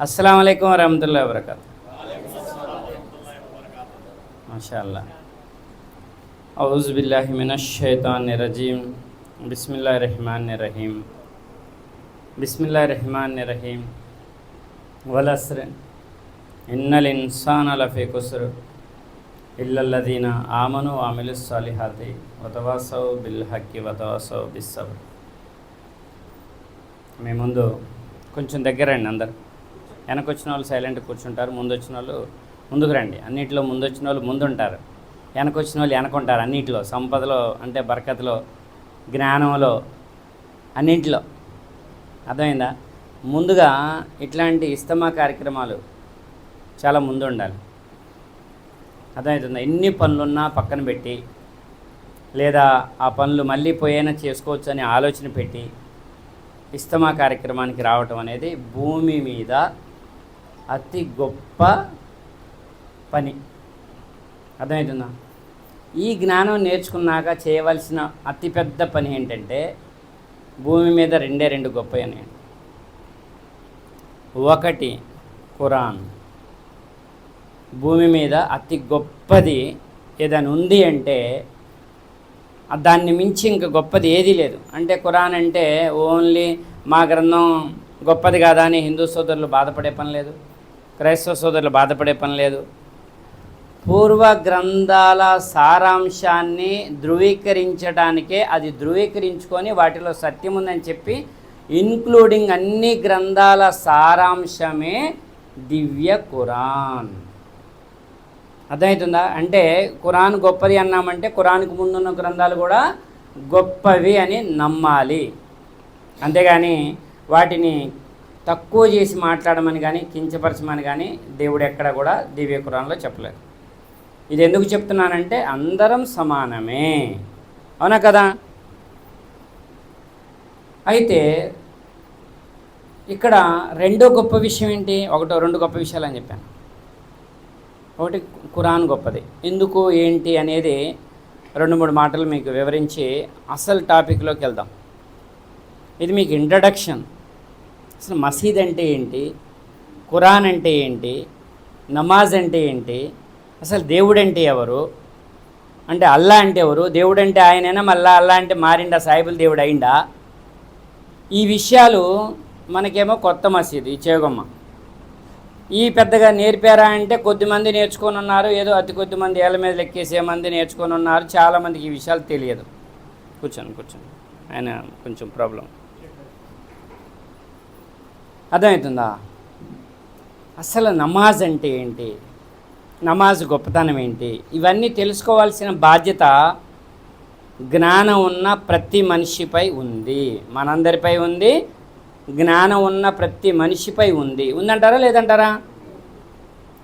అస్సలం అయికం వరహమతుల్లా వబర్కాతు మాషాల్లా ఔజ్ బిల్లాహి మినష్ షైతాని రజీం Bismillah Rahman Rahim Bismillah Rahman Rahim వలస్ర్ ఇన్నల్ Insaan Luffy కుస్ర్ ఇల్లల్లదీన ఆమను ఆమిలు సాలిహాతి వతవాసవ్ bill హక్కి వతవాసవ్ బిస్సబ్ మీ ముందు కొంచెం దగ్గర రండి అందరు వెనక వచ్చిన వాళ్ళు సైలెంట్ కూర్చుంటారు ముందు వచ్చిన వాళ్ళు ముందుకు రండి. అన్నింటిలో ముందు వచ్చిన వాళ్ళు ముందుంటారు. వెనకొచ్చిన వెనక వచ్చిన వాళ్ళు వెనకుంటారు అన్నింటిలో సంపదలో అంటే బరకతలో జ్ఞానంలో అన్నింటిలో. అర్థమైందా? ముందుగా ఇట్లాంటి ఇస్తమా కార్యక్రమాలు చాలా ముందు ఉండాలి అర్థమవుతుందా ఎన్ని పనులున్నా పక్కన పెట్టి లేదా ఆ పనులు మళ్ళీ పోయినా చేసుకోవచ్చు అనే ఆలోచన పెట్టి ఇస్తమా కార్యక్రమానికి రావటం అనేది భూమి మీద అతి గొప్ప పని. అర్థమవుతుందా ఈ జ్ఞానం నేర్చుకున్నాక చేయవలసిన అతిపెద్ద పని ఏంటంటే భూమి మీద రెండే రెండు గొప్ప ఒకటి ఖురాన్. భూమి మీద అతి గొప్పది ఏదైనా ఉంది అంటే దాన్ని మించి ఇంకా గొప్పది ఏదీ లేదు. అంటే ఖురాన్ అంటే ఓన్లీ మా గ్రంథం గొప్పది కాదా అని హిందూ సోదరులు బాధపడే పని లేదు. క్రైస్తవ సోదరులు బాధపడే పని లేదు. పూర్వ గ్రంథాల సారాంశాన్ని ధృవీకరించడానికే అది ధృవీకరించుకొని వాటిలో సత్యం ఉందని చెప్పి ఇన్క్లూడింగ్ అన్ని గ్రంథాల సారాంశమే దివ్య ఖురాన్. అర్థమవుతుందా? అంటే ఖురాన్ గొప్పది అన్నామంటే ఖురాన్కు ముందున్న గ్రంథాలు కూడా గొప్పవి అని నమ్మాలి. అంతేగాని వాటిని తక్కువ చేసి మాట్లాడమని కానీ కించపరచమని కానీ దేవుడు ఎక్కడ కూడా దివ్య కురాన్లో చెప్పలేదు. ఇది ఎందుకు చెప్తున్నానంటే అందరం సమానమే. అవునా కదా? అయితే ఇక్కడ రెండో గొప్ప విషయం ఏంటి? ఒకటో రెండు గొప్ప విషయాలు అని చెప్పాను. ఒకటి ఖురాన్ గొప్పది. ఎందుకు ఏంటి అనేది రెండు మూడు మాటలు మీకు వివరించి అసలు టాపిక్లోకి వెళ్దాం. ఇది మీకు ఇంట్రడక్షన్. అసలు మసీద్ అంటే ఏంటి? ఖురాన్ అంటే ఏంటి? నమాజ్ అంటే ఏంటి? అసలు దేవుడు అంటే ఎవరు? అంటే అల్లా అంటే ఎవరు? దేవుడు అంటే ఆయనైనా? మళ్ళా అల్లా అంటే మారిండా? సాయిబుల్ దేవుడు అయిందా ఈ విషయాలు మనకేమో కొత్త మసీదు ఈ చేగొమ్మ. ఈ పెద్దగా నేర్పారా అంటే కొద్దిమంది నేర్చుకొని ఉన్నారు ఏదో అతి కొద్ది మంది ఏళ్ళ మీద లెక్కేసే మంది నేర్చుకొని ఉన్నారు. చాలామందికి ఈ విషయాలు తెలియదు. కూర్చోండి కూర్చోండి. ఆయన కొంచెం ప్రాబ్లం. అర్థమవుతుందా? అసలు నమాజ్ అంటే ఏంటి? నమాజ్ గొప్పతనం ఏంటి? ఇవన్నీ తెలుసుకోవాల్సిన బాధ్యత జ్ఞానం ఉన్న ప్రతి మనిషిపై ఉంది. మనందరిపై ఉంది. జ్ఞానం ఉన్న ప్రతి మనిషిపై ఉంది. ఉందంటారా లేదంటారా?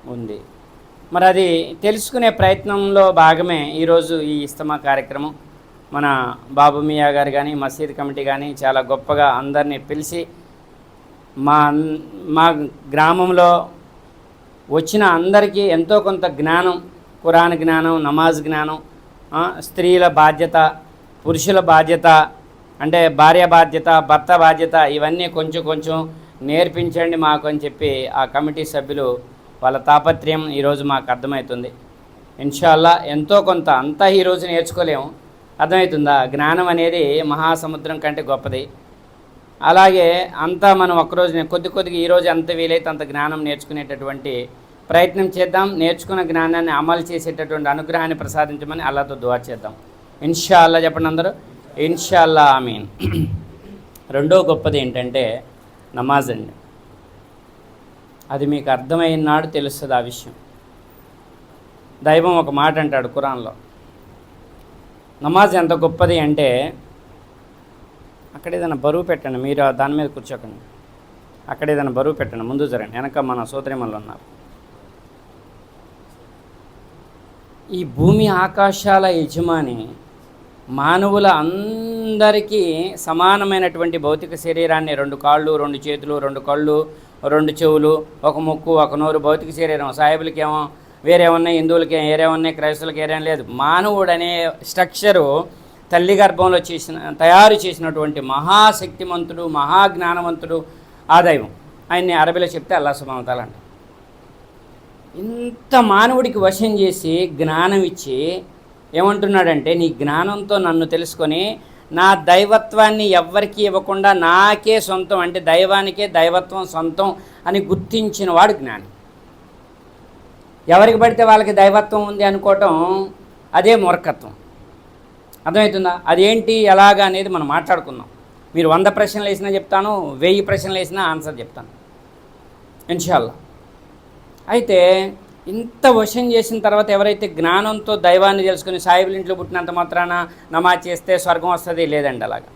ఉంది. మరి అది తెలుసుకునే ప్రయత్నంలో భాగమే ఈరోజు ఈ ఇస్తమా కార్యక్రమం. మన బాబు మియా గారు కానీ మసీద్ కమిటీ కానీ చాలా గొప్పగా అందరినీ పిలిచి మా మా గ్రామంలో వచ్చిన అందరికీ ఎంతో కొంత జ్ఞానం కురాన్ జ్ఞానం నమాజ్ జ్ఞానం స్త్రీల బాధ్యత పురుషుల బాధ్యత అంటే భార్య బాధ్యత భర్త బాధ్యత ఇవన్నీ కొంచెం కొంచెం నేర్పించండి మాకు అని చెప్పి ఆ కమిటీ సభ్యులు వాళ్ళ తాపత్రయం ఈరోజు మాకు అర్థమవుతుంది. ఇన్షాల్లా ఎంతో కొంత అంతా ఈరోజు నేర్చుకోలేము. అర్థమవుతుందా? జ్ఞానం అనేది మహాసముద్రం కంటే గొప్పది. అలాగే అంతా మనం ఒక్కరోజు కొద్ది కొద్దిగా ఈరోజు ఎంత వీలైతే అంత జ్ఞానం నేర్చుకునేటటువంటి ప్రయత్నం చేద్దాం. నేర్చుకున్న జ్ఞానాన్ని అమలు చేసేటటువంటి అనుగ్రహాన్ని ప్రసాదించమని అల్లాతో దువా చేద్దాం. ఇన్షా అల్లా చెప్పండి అందరూ. ఇన్షా అల్లా ఆమీన్. రెండో గొప్పది ఏంటంటే నమాజ్ అండి. అది మీకు అర్థమైన నాడు తెలుస్తుంది ఆ విషయం. దైవం ఒక మాట అంటాడు ఖురాన్లో నమాజ్ ఎంత గొప్పది అంటే అక్కడ ఏదైనా బరువు పెట్టండి మీరు దాని మీద కూర్చోకండి. అక్కడ ఏదైనా బరువు పెట్టండి ముందు జరగండి వెనక మన సోదరిమల్లు ఉన్నారు. ఈ భూమి ఆకాశాల యజమాని మానవుల అందరికీ సమానమైనటువంటి భౌతిక శరీరాన్ని రెండు కాళ్ళు రెండు చేతులు రెండు కళ్ళు రెండు చెవులు ఒక ముక్కు ఒక నోరు భౌతిక శరీరం సాయిబులకి వేరే ఉన్నాయి హిందువులకి వేరే ఉన్నాయి క్రైస్తవులకి వేరే లేదు. మానవుడు అనే స్ట్రక్చరు తల్లి గర్భంలో చేసిన తయారు చేసినటువంటి మహాశక్తిమంతుడు మహాజ్ఞానవంతుడు ఆ దైవం. ఆయన్ని అరబీలో చెప్తే అల్లా సుమతాలు అంట ఇంత మానవుడికి వశం చేసి జ్ఞానం ఇచ్చి ఏమంటున్నాడంటే నీ జ్ఞానంతో నన్ను తెలుసుకొని నా దైవత్వాన్ని ఎవ్వరికీ ఇవ్వకుండా నాకే సొంతం అంటే దైవానికే దైవత్వం సొంతం అని గుర్తించిన వాడు జ్ఞాని. ఎవరికి పడితే వాళ్ళకి దైవత్వం ఉంది అనుకోవటం అదే మూర్ఖత్వం. అర్థమవుతుందా? అదేంటి ఎలాగా అనేది మనం మాట్లాడుకుందాం. మీరు వంద ప్రశ్నలు వేసినా చెప్తాను వెయ్యి ప్రశ్నలు వేసినా ఆన్సర్ చెప్తాను. ఇన్షాల్లా. అయితే ఇంత వశం చేసిన తర్వాత ఎవరైతే జ్ఞానంతో దైవాన్ని తెలుసుకుని సాయిబుల ఇంట్లో పుట్టినంత మాత్రాన నమాజ్ చేస్తే స్వర్గం వస్తుంది? లేదండి అలాగా.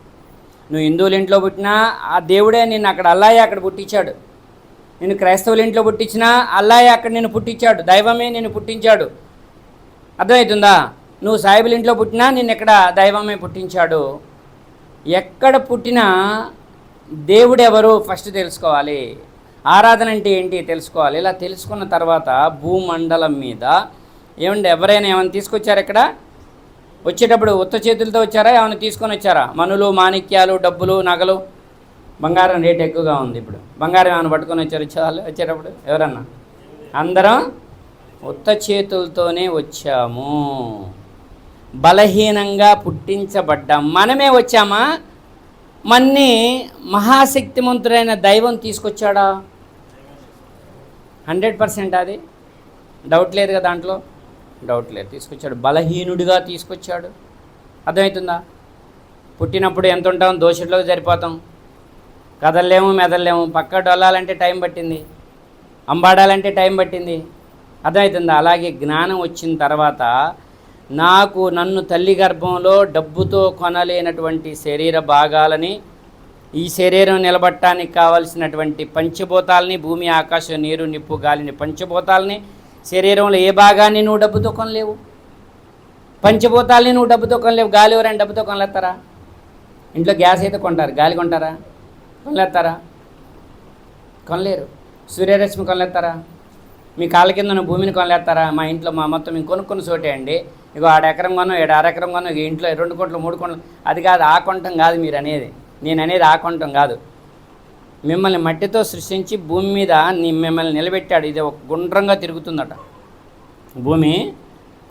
నువ్వు హిందువుల ఇంట్లో పుట్టినా ఆ దేవుడే నిన్ను అక్కడ అల్లాయే అక్కడ పుట్టించాడు. నేను క్రైస్తవుల ఇంట్లో పుట్టించినా అల్లాయే అక్కడ నేను పుట్టించాడు. దైవమే నేను పుట్టించాడు. అర్థమవుతుందా? నువ్వు సాయిబుల ఇంట్లో పుట్టినా నిన్ను ఎక్కడ దైవమే పుట్టించాడు? ఎక్కడ పుట్టినా దేవుడు ఎవరు ఫస్ట్ తెలుసుకోవాలి. ఆరాధన అంటే ఏంటి తెలుసుకోవాలి. ఇలా తెలుసుకున్న తర్వాత భూమండలం మీద ఏమండి ఎవరైనా ఏమైనా తీసుకొచ్చారు ఇక్కడ? వచ్చేటప్పుడు ఉత్త చేతులతో వచ్చారా? ఏమైనా తీసుకొని వచ్చారా? మనులు మాణిక్యాలు డబ్బులు నగలు? బంగారం రేట్ ఎక్కువగా ఉంది ఇప్పుడు. బంగారం ఏమైనా పట్టుకొని వచ్చారు? చాలు వచ్చేటప్పుడు ఎవరన్నా? అందరం ఉత్త చేతులతోనే వచ్చాము. బలహీనంగా పుట్టించబడ్డాం. మనమే వచ్చామా? మన్ని మహాశక్తిమంతుడైన దైవం తీసుకొచ్చాడా? హండ్రెడ్ పర్సెంట్ అది. డౌట్ లేదు కదా దాంట్లో? డౌట్ లేదు. తీసుకొచ్చాడు. బలహీనుడిగా తీసుకొచ్చాడు. అర్థమవుతుందా? పుట్టినప్పుడు ఎంత ఉంటాం? దోషుల్లో సరిపోతాం. కదలలేము మెదలలేము. పక్క డొల్లాలంటే టైం పట్టింది. అంబాడాలంటే టైం పట్టింది. అర్థమవుతుందా? అలాగే జ్ఞానం వచ్చిన తర్వాత నాకు నన్ను తల్లి గర్భంలో డబ్బుతో కొనలేనటువంటి శరీర భాగాలని ఈ శరీరం నిలబట్టడానికి కావలసినటువంటి పంచభూతాలని భూమి ఆకాశం నీరు నిప్పు గాలిని పంచభూతాలని శరీరంలో ఏ భాగాన్ని నువ్వు డబ్బుతో కొనలేవు? పంచభూతాలని నువ్వు డబ్బుతో కొనలేవు. గాలి ఎవరైనా డబ్బుతో కొనలేస్తారా? ఇంట్లో గ్యాస్ అయితే కొంటారు. గాలి కొంటారా? కొనలేస్తారా? కొనలేరు. సూర్యరశ్మి కొనలేస్తారా? మీ కాళ్ళ కింద భూమిని కొనలేస్తారా? మా ఇంట్లో మా మొత్తం మేము కొనుక్కున్న చోటే అండి. ఇగో ఆడెకరం ఎకరం కొన్నాం ఏడు ఆరు ఎకరం ఇంట్లో రెండు కొంటలు మూడు కొంటలు అది కాదు ఆ కొంటం కాదు మీరు అనేది. నేను అనేది ఆ కొంటం కాదు. మిమ్మల్ని మట్టితో సృష్టించి భూమి మీద మిమ్మల్ని నిలబెట్టాడు. ఇది ఒక గుండ్రంగా తిరుగుతుందట. భూమి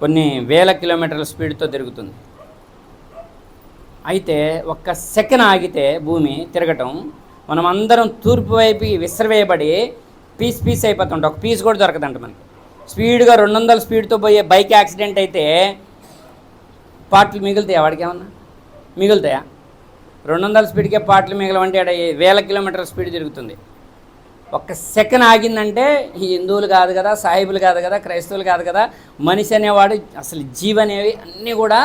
కొన్ని వేల కిలోమీటర్ల స్పీడ్తో తిరుగుతుంది. అయితే ఒక్క సెకండ్ ఆగితే భూమి తిరగటం మనం అందరం తూర్పు వైపు విసిరివేయబడి పీస్ పీస్ అయిపోతుంట ఒక పీస్ కూడా దొరకదంట మనకి. స్పీడ్గా రెండు వందల స్పీడ్తో పోయే బైక్ యాక్సిడెంట్ అయితే పాటలు మిగులుతాయా వాడికి ఏమన్నా? మిగులుతాయా? రెండు వందల స్పీడ్కే పాటలు మిగలవంటే ఆడ వేల కిలోమీటర్ల స్పీడ్ తిరుగుతుంది. ఒక్క సెకండ్ ఆగిందంటే ఈ హిందువులు కాదు కదా సాహిబులు కాదు కదా క్రైస్తవులు కాదు కదా మనిషి అనేవాడు అసలు జీవనేవి అన్నీ కూడా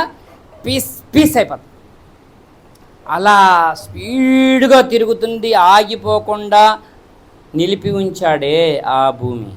పీస్ పీస్ అయిపోతాయి. అలా స్పీడ్గా తిరుగుతుంది ఆగిపోకుండా నిలిపి ఉంచాడే ఆ భూమి.